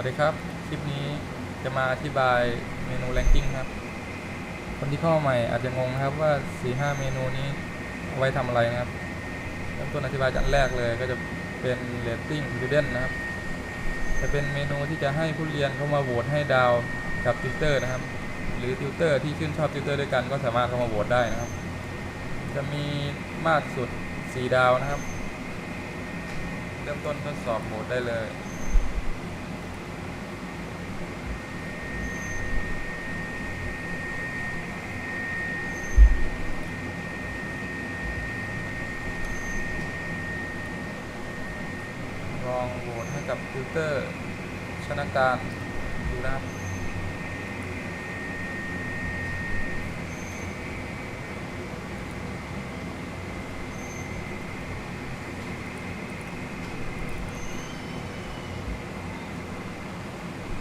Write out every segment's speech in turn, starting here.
วัสดีครับ คลิปนี้จะมาอธิบายเมนูแรงกิ้งครับ คนที่เข้าใหม่อาจจะงงนะครับว่า 4-5 เมนูนี้เอาไว้ทำอะไรนะครับเริ่มต้นอธิบายจากอันแรกเลยก็จะเป็นเรตติ้ง student นะครับ จะเป็นเมนูที่จะให้ผู้เรียนเข้ามาโหวตให้ดาวกับติวเตอร์นะครับ หรือติวเตอร์ที่ชื่นชอบติวเตอร์ด้วยกันก็สามารถเข้ามาโหวตได้นะครับ จะมีมากสุด 4 ดาวนะครับ เริ่มต้นทดสอบโหมดได้เลย ลองโหวต ให้กับติวเตอร์ชนะการดูนะครับ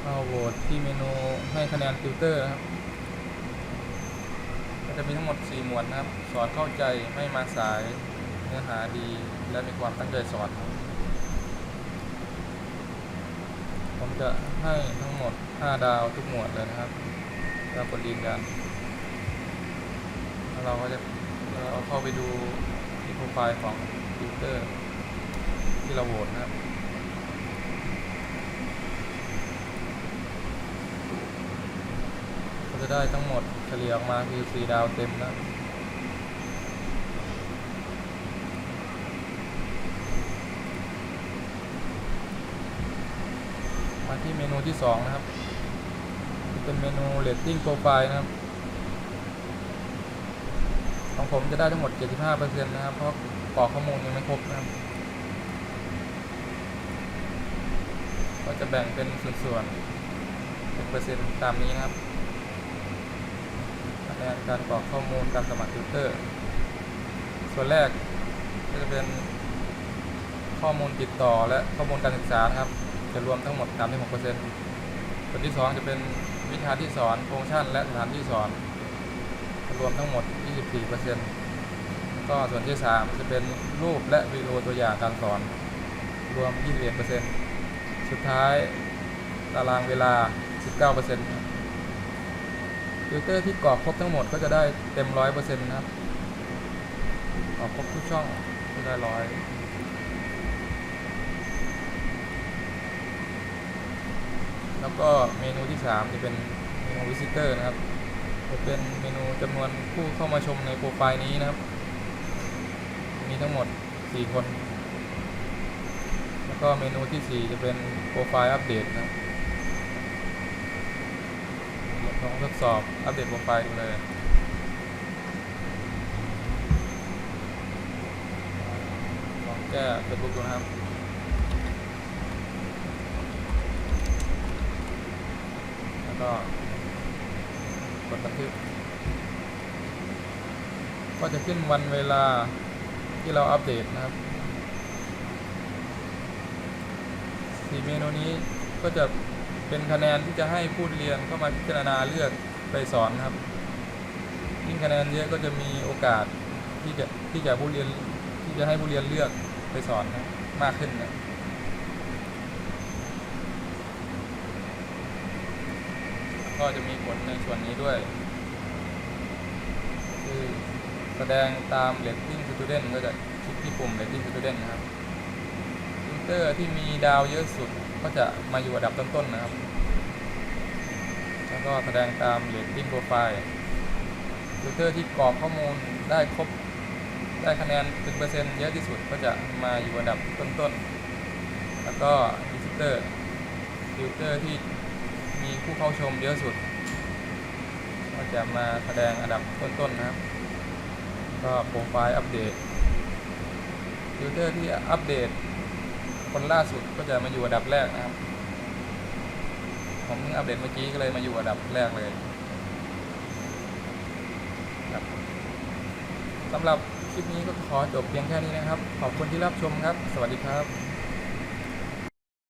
เข้าโหวตที่เมนูให้คะแนนติวเตอร์นะครับก็จะมีทั้งหมด 4 หมวดนะครับ สอนเข้าใจไม่มาสายเนื้อหาดีและมีความตั้งใจสอนครับ ผมจะให้ทั้งหมด 5 ดาวทุกหมวดเลยนะครับเรากดยืนยันแล้วเราก็จะเราเข้าไปดูที่โปรไฟล์ของติวเตอร์ ที่เราโหวตนะครับก็จะได้ทั้งหมดเฉลี่ยออกมาคือ 4 ดาวเต็มนะ มา ที่เมนูที่ 2 นะครับ เป็นเมนู rating profile นะครับ ของผมจะได้ทั้งหมด 75%นะครับ เพราะกรอกข้อมูลยังไม่ครบนะครับ ก็จะแบ่งเป็นส่วนๆเป็นเปอร์เซ็นต์ตามนี้นะครับคะแนนการกรอกข้อมูลการสมัครติวเตอร์ ส่วนแรกก็จะเป็นข้อมูลติดต่อและข้อมูลการศึกษานะครับ จะรวมทั้งหมด 36%ส่วนที่ 2 จะเป็นวิชาที่สอนโฟงชันและสถานที่สอนรวมทั้งหมด 24%ก็ส่วนที่ 3 จะเป็นรูปและวิดีโอตัวอย่างการสอน รวม 21%สุดท้ายตารางเวลา 19%ครับฟิลเตอร์ที่กรอกครบทั้งหมดก็จะได้เต็มร้อยเปอร์เซ็นต์นะครับกรอกครบทุกช่องก็ได้ร้อย แล้วก็เมนูที่3จะเป็นเมนูวิสิเตอร์นะครับ จะเป็นเมนูจำนวนผู้เข้ามาชมในโปรไฟล์นี้นะครับ มีทั้งหมด 4 คน แล้วก็เมนูที่ 4 จะเป็นโปรไฟล์อัปเดตนะครับลองทดสอบอัปเดตโปรไฟล์ดูเลยลองแก้เฟซบุ๊กดูนะครับ แล้ว ก็กดบันทึก ก็จะขึ้นวันเวลาที่เราอัปเดตนะครับสี่เมนูนี้ก็จะเป็นคะแนนที่จะให้ผู้เรียนเข้ามาพิจารณาเลือกไปสอนนะครับ ยิ่งคะแนนเยอะก็จะมีโอกาสที่จะที่จะผู้เรียนที่จะให้ผู้เรียนเลือกไปสอนนะมากขึ้นนะ ก็จะมีผลในส่วนนี้ด้วย คือแสดงตาม rating student ก็จะคลิกที่ปุ่ม rating student นะครับติวเตอร์ที่มีดาวเยอะสุดก็จะมาอยู่อันดับต้นๆนะครับ แล้วก็แสดงตาม rating profile ติวเตอร์ที่กรอกข้อมูลได้ครบได้คะแนนเป็นเปอร์เซ็นต์เยอะที่สุดก็จะมาอยู่อันดับต้นๆ แล้วก็วิสิเตอร์ติวเตอร์ที่ มีผู้เข้าชมเยอะสุด ก็จะมาแสดงอันดับต้นๆนะครับ ก็โปรไฟล์อัปเดตติวเตอร์ที่อัปเดต คนล่าสุดก็จะมาอยู่อันดับแรกนะครับ ผมเพิ่งอัปเดตเมื่อกี้ก็เลยมาอยู่อันดับแรกเลยครับสำหรับคลิปนี้ก็ขอจบเพียงแค่นี้นะครับ ขอบคุณที่รับชมครับ สวัสดีครับ